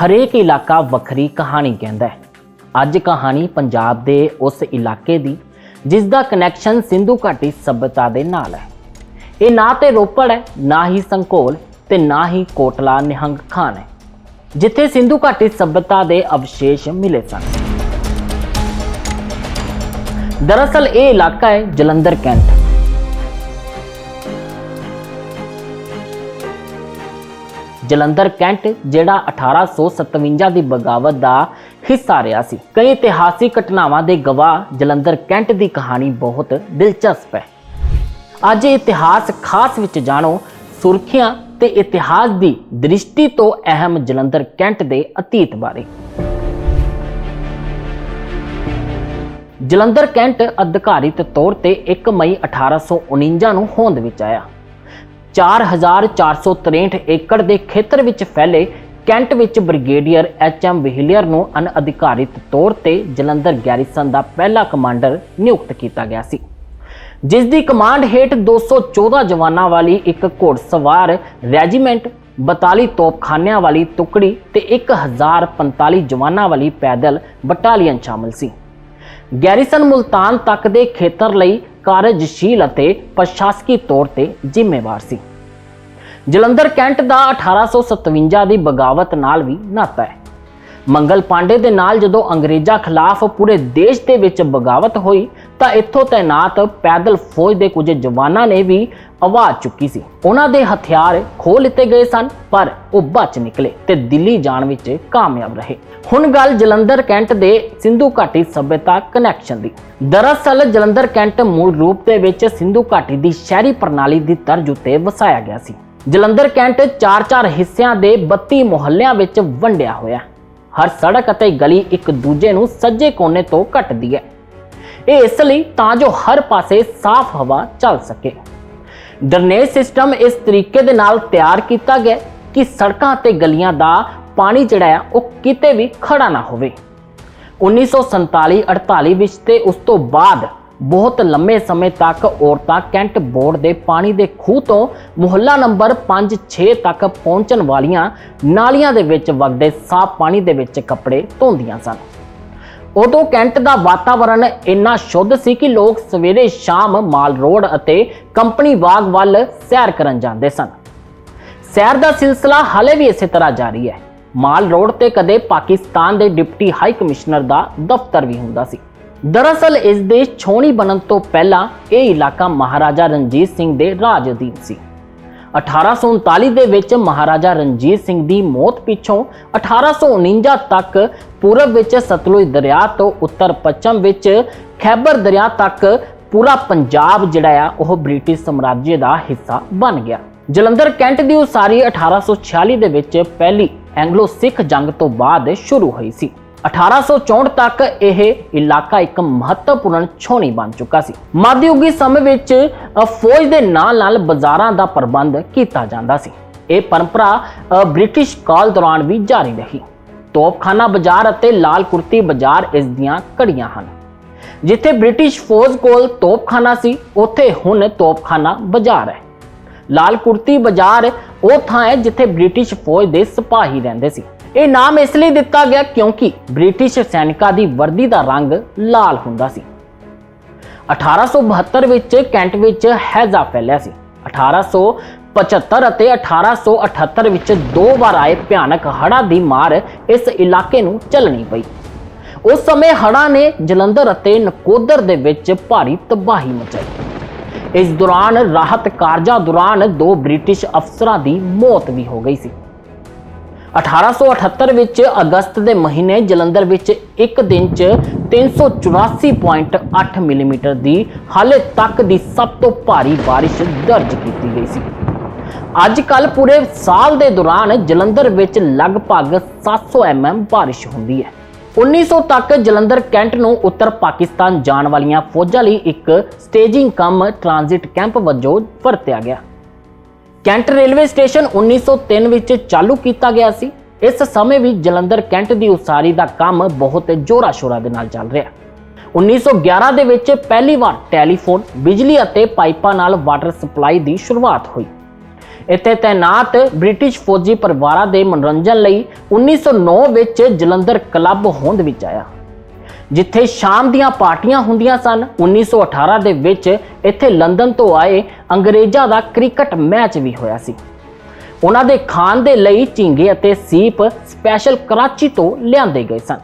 ਹਰੇਕ ਇਲਾਕਾ ਵੱਖਰੀ ਕਹਾਣੀ ਕਹਿੰਦਾ ਹੈ। ਅੱਜ ਕਹਾਣੀ ਪੰਜਾਬ ਦੇ ਉਸ ਇਲਾਕੇ ਦੀ, ਜਿਸ ਦਾ ਕਨੈਕਸ਼ਨ ਸਿੰਧੂ ਘਾਟੀ ਸਭਿਅਤਾ ਦੇ ਨਾਲ ਹੈ। ਇਹ ਨਾ ਤੇ ਰੋਪੜ ਹੈ, ਨਾ ਹੀ ਸੰਕੋਲ ਤੇ ਨਾ ਹੀ ਕੋਟਲਾ ਨਿਹੰਗ ਖਾਨ ਹੈ, ਜਿੱਥੇ ਸਿੰਧੂ ਘਾਟੀ ਸਭਿਅਤਾ ਦੇ ਅਵਸ਼ੇਸ਼ ਮਿਲੇ ਸਨ। ਦਰਅਸਲ ਇਹ ਇਲਾਕਾ ਹੈ ਜਲੰਧਰ ਕੈਂਟ। ਜਲੰਧਰ ਕੈਂਟ, ਜਿਹੜਾ 1857 ਦੀ ਬਗਾਵਤ ਦਾ ਹਿੱਸਾ ਰਿਹਾ ਸੀ। ਕਈ ਇਤਿਹਾਸਿਕ ਘਟਨਾਵਾਂ ਦੇ ਗਵਾਹ ਜਲੰਧਰ ਕੈਂਟ ਦੀ ਕਹਾਣੀ ਬਹੁਤ ਦਿਲਚਸਪ ਹੈ। ਅੱਜ ਇਤਿਹਾਸ ਖਾਸ ਵਿੱਚ ਜਾਣੋ, ਸੁਰਖੀਆਂ ਤੇ ਇਤਿਹਾਸ ਦੀ ਦ੍ਰਿਸ਼ਟੀ ਤੋਂ ਅਹਿਮ ਜਲੰਧਰ ਕੈਂਟ ਦੇ ਅਤੀਤ ਬਾਰੇ। ਜਲੰਧਰ ਕੈਂਟ ਅਧਿਕਾਰਿਤ ਤੌਰ ਤੇ 1 ਮਈ 1849 ਨੂੰ ਹੋਂਦ ਵਿੱਚ ਆਇਆ। 4463 ਏਕੜ ਦੇ ਖੇਤਰ ਵਿੱਚ ਫੈਲੇ ਕੈਂਟ ਵਿੱਚ ਬ੍ਰਿਗੇਡੀਅਰ ਐਚ ਐਮ ਵਿਹਲੀਅਰ ਨੂੰ ਅਨਅਧਿਕਾਰਿਤ ਤੌਰ ਤੇ ਜਲੰਧਰ ਗੈਰੀਸਨ ਦਾ ਪਹਿਲਾ ਕਮਾਂਡਰ ਨਿਯੁਕਤ ਕੀਤਾ ਗਿਆ ਸੀ ਜਿਸ ਦੀ ਕਮਾਂਡ ਹੇਠ 214 ਜਵਾਨਾਂ ਵਾਲੀ ਇੱਕ ਘੋੜਸਵਾਰ ਰੈਜੀਮੈਂਟ 42 ਤੋਪਖਾਨਿਆਂ ਵਾਲੀ ਟੁਕੜੀ ਤੇ 1045 ਜਵਾਨਾਂ ਵਾਲੀ ਪੈਦਲ ਬਟਾਲੀਅਨ ਸ਼ਾਮਲ ਸੀ। ਗੈਰੀਸਨ ਮੁਲਤਾਨ ਤੱਕ ਦੇ ਖੇਤਰ ਲਈ ਕਾਰਜਸ਼ੀਲ ਅਤੇ ਪ੍ਰਸ਼ਾਸਕੀ ਤੌਰ ਤੇ ਜ਼ਿੰਮੇਵਾਰ ਸੀ। ਜਲੰਧਰ ਕੈਂਟ ਦਾ 1857 ਦੀ ਬਗਾਵਤ ਨਾਲ ਵੀ ਨਾਤਾ ਹੈ। ਮੰਗਲ ਪਾਂਡੇ ਦੇ ਨਾਲ ਜਦੋਂ ਅੰਗਰੇਜ਼ਾਂ ਖਿਲਾਫ ਪੂਰੇ ਦੇਸ਼ ਦੇ ਵਿੱਚ ਬਗਾਵਤ ਹੋਈ ਤਾਂ ਇੱਥੋਂ ਤਾਇਨਾਤ ਪੈਦਲ ਫੌਜ ਦੇ ਕੁਝ ਜਵਾਨਾਂ ਨੇ ਵੀ ਆਵਾਜ਼ ਚੁੱਕੀ ਸੀ। ਉਹਨਾਂ ਦੇ ਹਥਿਆਰ ਖੋਹ ਲਿੱਤੇ ਗਏ ਸਨ, ਪਰ ਉਹ ਬਚ ਨਿਕਲੇ ਤੇ ਦਿੱਲੀ ਜਾਣ ਵਿੱਚ ਕਾਮਯਾਬ ਰਹੇ। ਹੁਣ ਗੱਲ ਜਲੰਧਰ ਕੈਂਟ ਦੇ ਸਿੰਧੂ ਘਾਟੀ ਸਭਿਅਤਾ ਕਨੈਕਸ਼ਨ ਦੀ। ਦਰਅਸਲ ਜਲੰਧਰ ਕੈਂਟ ਮੂਲ ਰੂਪ ਦੇ ਵਿੱਚ ਸਿੰਧੂ ਘਾਟੀ ਦੀ ਸ਼ਹਿਰੀ ਪ੍ਰਣਾਲੀ ਦੀ ਤਰਜ਼ ਉੱਤੇ ਵਸਾਇਆ ਗਿਆ ਸੀ। ਜਲੰਧਰ ਕੈਂਟ 4-4 ਹਿੱਸਿਆਂ ਦੇ 32 ਮੁਹੱਲਿਆਂ ਵਿੱਚ ਵੰਡਿਆ ਹੋਇਆ। ਹਰ ਸੜਕ ਅਤੇ ਗਲੀ ਇੱਕ ਦੂਜੇ ਨੂੰ ਸੱਜੇ ਕੋਨੇ ਤੋਂ ਕੱਟਦੀ ਹੈ। ਇਹ ਇਸ ਲਈ ਤਾਂ ਜੋ ਹਰ ਪਾਸੇ ਸਾਫ਼ ਹਵਾ ਚੱਲ ਸਕੇ। ਡਰਨੇਜ ਸਿਸਟਮ ਇਸ ਤਰੀਕੇ ਦੇ ਨਾਲ ਤਿਆਰ ਕੀਤਾ ਗਿਆ ਕਿ ਸੜਕਾਂ ਤੇ ਗਲੀਆਂ ਦਾ ਪਾਣੀ ਜਿਹੜਾ ਹੈ ਉਹ ਕਿਤੇ ਵੀ ਖੜਾ ਨਾ ਹੋਵੇ। 1947-48 ਵਿੱਚ ਤੇ ਉਸ ਤੋਂ ਬਾਅਦ ਬਹੁਤ ਲੰਮੇ ਸਮੇਂ ਤੱਕ ਔਰਤਾਂ ਕੈਂਟ ਬੋਰਡ ਦੇ ਪਾਣੀ ਦੇ ਖੂਹ ਤੋਂ ਮੁਹੱਲਾ ਨੰਬਰ 5-6 ਤੱਕ ਪਹੁੰਚਣ ਵਾਲੀਆਂ ਨਾਲੀਆਂ ਦੇ ਵਿੱਚ ਵਗਦੇ ਸਾਫ਼ ਪਾਣੀ ਦੇ ਵਿੱਚ ਕੱਪੜੇ ਧੋਂਦੀਆਂ ਸਨ। ਉਦੋਂ ਕੈਂਟ ਦਾ ਵਾਤਾਵਰਣ ਇੰਨਾ ਸ਼ੁੱਧ ਸੀ ਕਿ ਲੋਕ ਸਵੇਰੇ ਸ਼ਾਮ ਮਾਲ ਰੋਡ ਅਤੇ ਕੰਪਨੀ ਬਾਗ ਵੱਲ ਸੈਰ ਕਰਨ ਜਾਂਦੇ ਸਨ। ਸੈਰ ਦਾ ਸਿਲਸਿਲਾ ਹਾਲੇ ਵੀ ਇਸੇ ਤਰ੍ਹਾਂ ਜਾਰੀ ਹੈ। ਮਾਲ ਰੋਡ ਤੇ ਕਦੇ ਪਾਕਿਸਤਾਨ ਦੇ ਡਿਪਟੀ ਹਾਈ ਕਮਿਸ਼ਨਰ ਦਾ ਦਫ਼ਤਰ ਵੀ ਹੁੰਦਾ ਸੀ। ਦਰਅਸਲ ਇਸ ਦੇ ਛੋਣੀ ਬਣਨ ਤੋਂ ਪਹਿਲਾਂ ਇਹ ਇਲਾਕਾ ਮਹਾਰਾਜਾ ਰਣਜੀਤ ਸਿੰਘ ਦੇ ਰਾਜ ਅਧੀਨ ਸੀ। 1839 ਦੇ ਵਿੱਚ ਮਹਾਰਾਜਾ ਰਣਜੀਤ ਸਿੰਘ ਦੀ ਮੌਤ ਪਿੱਛੋਂ 1849 ਤੱਕ ਪੂਰਬ ਵਿੱਚ ਸਤਲੁਜ ਦਰਿਆ ਤੋਂ ਉੱਤਰ ਪੱਛਮ ਵਿੱਚ ਖੈਬਰ ਦਰਿਆ ਤੱਕ ਪੂਰਾ ਪੰਜਾਬ ਜਿਹੜਾ ਆ, ਉਹ ਬ੍ਰਿਟਿਸ਼ ਸਾਮਰਾਜ ਦਾ ਹਿੱਸਾ ਬਣ ਗਿਆ। ਜਲੰਧਰ ਕੈਂਟ ਦੀ ਉਸਾਰੀ 1846 ਦੇ ਵਿੱਚ ਪਹਿਲੀ ਐਂਗਲੋ ਸਿੱਖ ਜੰਗ ਤੋਂ ਬਾਅਦ ਸ਼ੁਰੂ ਹੋਈ ਸੀ। 1864 ਤੱਕ ਇਹ ਇਲਾਕਾ ਇੱਕ ਮਹੱਤਵਪੂਰਨ ਛੋਣੀ ਬਣ ਚੁੱਕਾ ਸੀ। ਮੱਧਯੁਗੀ ਸਮੇਂ ਵਿੱਚ ਫੌਜ ਦੇ ਨਾਲ ਨਾਲ ਬਾਜ਼ਾਰਾਂ ਦਾ ਪ੍ਰਬੰਧ ਕੀਤਾ ਜਾਂਦਾ ਸੀ। ਇਹ ਪਰੰਪਰਾ ਬ੍ਰਿਟਿਸ਼ ਕਾਲ ਦੌਰਾਨ ਵੀ ਜਾਰੀ ਰਹੀ। ਤੋਪਖਾਨਾ ਬਾਜ਼ਾਰ ਅਤੇ ਲਾਲ ਕੁਰਤੀ ਬਾਜ਼ਾਰ ਇਸ ਦੀਆਂ ਕੜੀਆਂ ਹਨ। ਜਿੱਥੇ ਬ੍ਰਿਟਿਸ਼ ਫੌਜ ਕੋਲ ਤੋਪਖਾਨਾ ਸੀ, ਉੱਥੇ ਹੁਣ ਤੋਪਖਾਨਾ ਬਾਜ਼ਾਰ ਹੈ। ਲਾਲ ਕੁਰਤੀ ਬਾਜ਼ਾਰ ਉਹ ਥਾਂ ਹੈ ਜਿੱਥੇ ਬ੍ਰਿਟਿਸ਼ ਫੌਜ ਦੇ ਸਿਪਾਹੀ ਰਹਿੰਦੇ ਸੀ। ਇਹ ਨਾਮ ਇਸ ਲਈ ਦਿੱਤਾ ਗਿਆ ਕਿਉਂਕਿ ਬ੍ਰਿਟਿਸ਼ ਸੈਨਿਕਾਂ ਦੀ ਵਰਦੀ ਦਾ ਰੰਗ ਲਾਲ ਹੁੰਦਾ ਸੀ। 1872 ਵਿੱਚ ਕੈਂਟ ਵਿੱਚ ਹੈਜ਼ਾ ਫੈਲਿਆ ਸੀ। 1875 ਅਤੇ 1878 ਵਿੱਚ ਦੋ ਵਾਰ ਆਏ ਭਿਆਨਕ ਹੜ੍ਹਾਂ ਦੀ ਮਾਰ ਇਸ ਇਲਾਕੇ ਨੂੰ ਚੱਲਣੀ ਪਈ। ਉਸ ਸਮੇਂ ਹੜ੍ਹਾਂ ਨੇ ਜਲੰਧਰ ਅਤੇ ਨਕੋਦਰ ਦੇ ਵਿੱਚ ਭਾਰੀ ਤਬਾਹੀ ਮਚਾਈ। ਇਸ ਦੌਰਾਨ ਰਾਹਤ ਕਾਰਜਾਂ ਦੌਰਾਨ ਦੋ ਬ੍ਰਿਟਿਸ਼ ਅਫਸਰਾਂ ਦੀ ਮੌਤ ਵੀ ਹੋ ਗਈ ਸੀ। 1878 ਵਿੱਚ ਅਗਸਤ ਦੇ ਮਹੀਨੇ ਜਲੰਧਰ ਵਿੱਚ ਇੱਕ ਦਿਨ 'ਚ 384.8 ਮਿਲੀਮੀਟਰ ਦੀ ਹਾਲੇ ਤੱਕ ਦੀ ਸਭ ਤੋਂ ਭਾਰੀ ਬਾਰਿਸ਼ ਦਰਜ ਕੀਤੀ ਗਈ ਸੀ। ਅੱਜ ਕੱਲ ਪੂਰੇ ਸਾਲ ਦੇ ਦੌਰਾਨ ਜਲੰਧਰ ਵਿੱਚ ਲਗਭਗ 700 mm ਬਾਰਿਸ਼ ਹੁੰਦੀ ਹੈ। 1900 ਤੱਕ ਜਲੰਧਰ ਕੈਂਟ ਨੂੰ ਉੱਤਰ ਪਾਕਿਸਤਾਨ ਜਾਣ ਵਾਲੀਆਂ ਫੌਜਾਂ ਲਈ ਇੱਕ ਸਟੇਜਿੰਗ ਕਮ ਟ੍ਰਾਂਜ਼ਿਟ ਕੈਂਪ ਵਜੋਂ ਵਰਤਿਆ ਗਿਆ। ਕੈਂਟ ਰੇਲਵੇ ਸਟੇਸ਼ਨ 1903 ਵਿੱਚ ਚਾਲੂ ਕੀਤਾ ਗਿਆ ਸੀ। ਇਸ ਸਮੇਂ ਵੀ ਜਲੰਧਰ ਕੈਂਟ ਦੀ ਉਸਾਰੀ ਦਾ ਕੰਮ ਬਹੁਤ ਜ਼ੋਰਾ ਸ਼ੋਰਾ ਦੇ ਨਾਲ ਚੱਲ ਰਿਹਾ। 1911 ਦੇ ਵਿੱਚ ਪਹਿਲੀ ਵਾਰ ਟੈਲੀਫੋਨ, ਬਿਜਲੀ ਅਤੇ ਪਾਈਪਾਂ ਨਾਲ ਵਾਟਰ ਸਪਲਾਈ ਦੀ ਸ਼ੁਰੂਆਤ ਹੋਈ। ਇੱਥੇ ਤਾਇਨਾਤ ਬ੍ਰਿਟਿਸ਼ ਫੌਜੀ ਪਰਿਵਾਰਾਂ ਦੇ ਮਨੋਰੰਜਨ ਲਈ 1909 ਵਿੱਚ ਜਲੰਧਰ ਕਲੱਬ ਹੋਂਦ ਵਿੱਚ ਆਇਆ। ਜਿੱਥੇ ਸ਼ਾਮ ਦੀਆਂ ਪਾਰਟੀਆਂ ਹੁੰਦੀਆਂ ਸਨ 1918 ਦੇ ਵਿੱਚ ਇੱਥੇ ਲੰਡਨ ਤੋਂ ਆਏ ਅੰਗਰੇਜ਼ਾਂ ਦਾ ਕ੍ਰਿਕਟ ਮੈਚ ਵੀ ਹੋਇਆ ਸੀ। ਉਹਨਾਂ ਦੇ ਖਾਣ ਦੇ ਲਈ ਝੀਂਗੇ ਅਤੇ ਸੀਪ ਸਪੈਸ਼ਲ ਕਰਾਚੀ ਤੋਂ ਲਿਆਂਦੇ ਗਏ ਸਨ।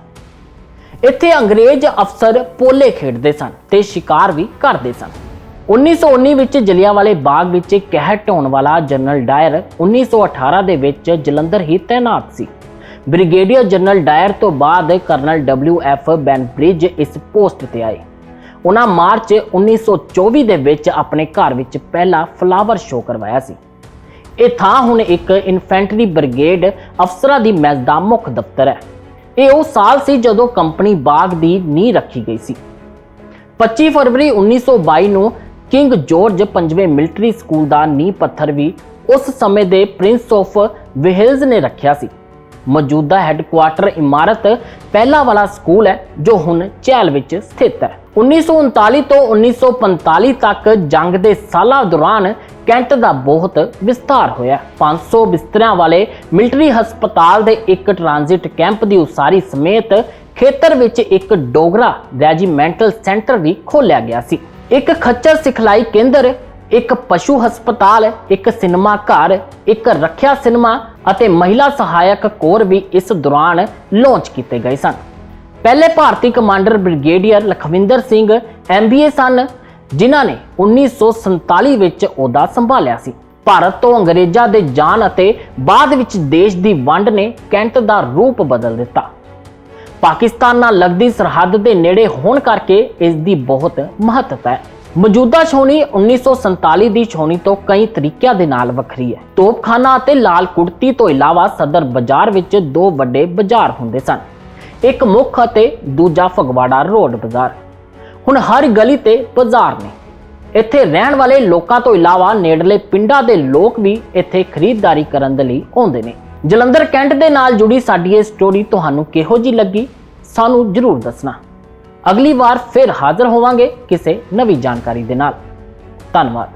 ਇੱਥੇ ਅੰਗਰੇਜ਼ ਅਫਸਰ ਪੋਲੇ ਖੇਡਦੇ ਸਨ ਤੇ ਸ਼ਿਕਾਰ ਵੀ ਕਰਦੇ ਸਨ। 1919 ਵਿੱਚ ਜਲਿਆਂਵਾਲੇ ਬਾਗ ਵਿੱਚ ਕਹਿਰ ਢਾਉਣ ਵਾਲਾ ਜਨਰਲ ਡਾਇਰ 1918 ਦੇ ਵਿੱਚ ਜਲੰਧਰ ਹੀ ਤੈਨਾਤ ਸੀ। ਬ੍ਰਿਗੇਡੀਅਰ ਜਨਰਲ ਡਾਇਰ ਤੋਂ ਬਾਅਦ ਕਰਨਲ ਡਬਲਯੂ ਐਫ ਬੈਨਬ੍ਰਿਜ ਇਸ ਪੋਸਟ ਤੇ ਆਏ। ਉਹਨਾਂ ਮਾਰਚ 1924 ਦੇ ਵਿੱਚ ਆਪਣੇ ਘਰ ਵਿੱਚ ਪਹਿਲਾ ਫਲਾਵਰ ਸ਼ੋਅ ਕਰਵਾਇਆ ਸੀ। ਇਹ ਥਾਂ ਹੁਣ ਇੱਕ ਇਨਫੈਂਟਰੀ ਬ੍ਰਿਗੇਡ ਅਫਸਰਾਂ ਦੀ ਮੈਸ ਦਾ ਮੁੱਖ ਦਫ਼ਤਰ ਹੈ। ਇਹ ਉਹ ਸਾਲ ਸੀ ਜਦੋਂ ਕੰਪਨੀ ਬਾਗ ਦੀ ਨੀਂਹ ਰੱਖੀ ਗਈ ਸੀ। 25 ਫਰਵਰੀ 1922 ਨੂੰ ਕਿੰਗ ਜਾਰਜ ਪੰਜਵੇਂ ਮਿਲਟਰੀ ਸਕੂਲ ਦਾ ਨੀਂਹ ਪੱਥਰ ਵੀ ਉਸ ਸਮੇਂ ਦੇ ਪ੍ਰਿੰਸ ਆਫ ਵੇਲਜ਼ ਨੇ ਰੱਖਿਆ ਸੀ। ਮੌਜੂਦਾ ਹੈੱਡਕੁਆਰਟਰ ਇਮਾਰਤ ਪਹਿਲਾ ਵਾਲਾ ਸਕੂਲ ਹੈ, ਜੋ ਹੁਣ ਚੈਲ ਵਿੱਚ ਸਥਿਤ ਹੈ। 1939 ਤੋਂ 1945 ਤੱਕ ਜੰਗ ਦੇ ਸਾਲਾਂ ਦੌਰਾਨ ਕੈਂਟ ਦਾ ਬਹੁਤ ਵਿਸਤਾਰ ਹੋਇਆ। 500 ਬਿਸਤਰਿਆਂ ਵਾਲੇ ਮਿਲਟਰੀ ਹਸਪਤਾਲ ਦੇ ਇੱਕ ਟ੍ਰਾਂਜ਼ਿਟ ਕੈਂਪ ਦੀ ਉਸਾਰੀ ਸਮੇਤ ਖੇਤਰ ਵਿੱਚ ਇੱਕ ਡੋਗਰਾ ਰੈਜੀਮੈਂਟਲ ਸੈਂਟਰ ਵੀ ਖੋਲ੍ਹਿਆ ਗਿਆ ਸੀ। ਇੱਕ ਖੱਚਰ ਸਿਖਲਾਈ ਕੇਂਦਰ, ਇੱਕ ਪਸ਼ੂ ਹਸਪਤਾਲ, ਇੱਕ ਸਿਨੇਮਾ ਘਰ, ਇੱਕ ਰੱਖਿਆ ਸਿਨੇਮਾ ਅਤੇ ਮਹਿਲਾ ਸਹਾਇਕ ਕੋਰ ਵੀ ਇਸ ਦੌਰਾਨ ਲਾਂਚ ਕੀਤੇ ਗਏ ਸਨ। ਪਹਿਲੇ ਭਾਰਤੀ commander brigadier Lakhwinder Singh MBA ਸਨ, ਜਿਨ੍ਹਾਂ ਨੇ 1947 ਵਿੱਚ ਅਹੁਦਾ ਸੰਭਾਲਿਆ ਸੀ। ਭਾਰਤ ਤੋਂ ਅੰਗਰੇਜ਼ਾਂ ਦੇ ਜਾਣ ਅਤੇ ਬਾਅਦ ਵਿੱਚ ਦੇਸ਼ ਦੀ ਵੰਡ ਨੇ ਕੈਂਟ ਦਾ ਰੂਪ ਬਦਲ ਦਿੱਤਾ। ਪਾਕਿਸਤਾਨ ਨਾਲ ਲੱਗਦੀ ਸਰਹੱਦ ਦੇ ਨੇੜੇ ਹੋਣ ਕਰਕੇ ਇਸ ਦੀ ਬਹੁਤ ਮਹੱਤਤਾ ਹੈ। ਮੌਜੂਦਾ ਛਾਉਣੀ 1947 ਦੀ ਛੋਣੀ ਤੋਂ ਕਈ ਤਰੀਕਿਆਂ ਦੇ ਨਾਲ ਵੱਖਰੀ ਹੈ। ਤੋਪਖਾਨਾ ਅਤੇ ਲਾਲ ਕੁੜਤੀ ਤੋਂ ਇਲਾਵਾ ਸਦਰ ਬਾਜ਼ਾਰ ਵਿੱਚ ਦੋ ਵੱਡੇ ਬਾਜ਼ਾਰ ਹੁੰਦੇ ਸਨ। ਇੱਕ ਮੁੱਖ ਅਤੇ ਦੂਜਾ ਫਗਵਾੜਾ ਰੋਡ ਬਾਜ਼ਾਰ। ਹੁਣ ਹਰ ਗਲੀ ਤੇ ਬਾਜ਼ਾਰ ਨੇ। ਇੱਥੇ ਰਹਿਣ ਵਾਲੇ ਲੋਕਾਂ ਤੋਂ ਇਲਾਵਾ ਨੇੜਲੇ ਪਿੰਡਾਂ ਦੇ ਲੋਕ ਵੀ ਇੱਥੇ ਖਰੀਦਦਾਰੀ ਕਰਨ ਦੇ ਲਈ ਆਉਂਦੇ ਨੇ। ਜਲੰਧਰ ਕੈਂਟ ਦੇ ਨਾਲ ਜੁੜੀ ਸਾਡੀ ਇਹ ਸਟੋਰੀ ਤੁਹਾਨੂੰ ਕਿਹੋ ਜੀ ਲੱਗੀ? ਸਾਨੂੰ ਜਰੂਰ ਦੱਸਣਾ। ਅਗਲੀ ਵਾਰ ਫਿਰ ਹਾਜ਼ਰ ਹੋਵਾਂਗੇ ਕਿਸੇ ਨਵੀਂ ਜਾਣਕਾਰੀ ਦੇ ਨਾਲ। ਧੰਨਵਾਦ।